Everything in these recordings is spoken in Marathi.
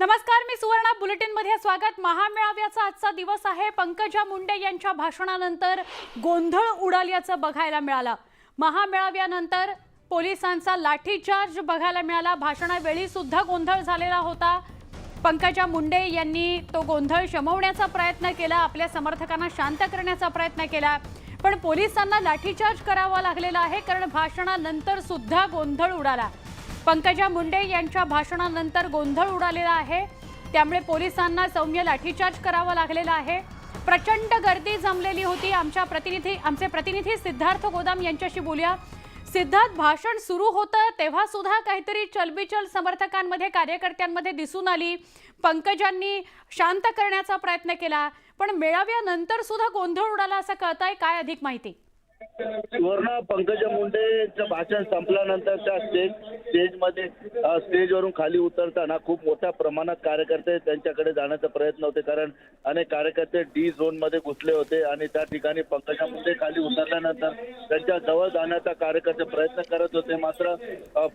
नमस्कार मी सुवर्णा. बुलेटिनमध्ये स्वागत. महामेळाव्याचा आजचा दिवस आहे. पंकजा मुंडे यांच्या भाषणानंतर गोंधळ उडाल्याचं बघायला मिळालं. महामेळाव्यानंतर पोलिसांचा लाठीचार्ज बघायला मिळाला. भाषणावेळी सुद्धा गोंधळ झालेला होता. पंकजा मुंडे यांनी तो गोंधळ शमवण्याचा प्रयत्न केला. आपल्या समर्थकांना शांत करण्याचा प्रयत्न केला. पण पोलिसांना लाठीचार्ज करावा लागलेला आहे. कारण भाषणानंतर सुद्धा गोंधळ उडाला. पंकजा मुंडे यांच्या भाषणानंतर गोंधळ उडालेला आहे. त्यामुळे पोलिसांना सौम्य लाठीचार्ज करावा लागलेला आहे. प्रचंड गर्दी जमलेली होती. आमच्या प्रतिनिधी आमचे प्रतिनिधी सिद्धार्थ गोदाम यांच्याशी बोलूया. सिद्धार्थ भाषण सुरू होतं तेव्हा सुद्धा काहीतरी चलबिचल समर्थकांमध्ये कार्यकर्त्यांमध्ये दिसून आली. पंकजांनी शांत करण्याचा प्रयत्न केला. पण मेळाव्यानंतर सुद्धा गोंधळ उडाला असं कळत आहे काय अधिक माहिती? सुवर्ण पंकजा मुंडेचं भाषण संपल्यानंतर त्या स्टेज स्टेजमध्ये स्टेजवरून खाली उतरताना खूप मोठ्या प्रमाणात कार्यकर्ते त्यांच्याकडे जाण्याचा प्रयत्न होते. कारण अनेक कार्यकर्ते डी झोनमध्ये घुसले होते आणि त्या ठिकाणी पंकजा मुंडे खाली उतरल्यानंतर त्यांच्या जवळ जाण्याचा कार्यकर्ते प्रयत्न करत होते. मात्र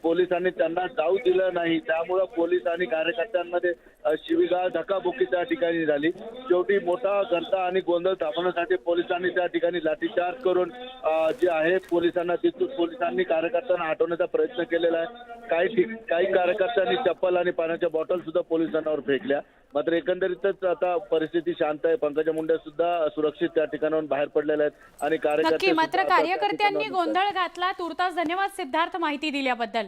पोलिसांनी त्यांना जाऊ दिलं नाही. त्यामुळं पोलीस आणि कार्यकर्त्यांमध्ये शिवीगाळ धक्काबुक्की त्या ठिकाणी झाली. शेवटी मोठा गर्दा आणि गोंधळ थांबवण्यासाठी पोलिसांनी त्या ठिकाणी लाठीचार्ज करून जे आहे पोलिसांना तिथून पोलिसांनी कार्यकर्त्यांना हटवण्याचा प्रयत्न केलेला आहे काही ठिक काही कार्यकर्त्यांनी चप्पल आणि पाण्याच्या बॉटल सुद्धा पोलिसांवर फेकल्या. मात्र एकंदरीतच आता परिस्थिती शांत आहे. पंकजा मुंडे सुद्धा सुरक्षित त्या ठिकाणाहून बाहेर पडलेले आहेत आणि कार्यकर्ते मात्र कार्यकर्त्यांनी गोंधळ घातला. तुर्तास धन्यवाद सिद्धार्थ माहिती दिल्याबद्दल.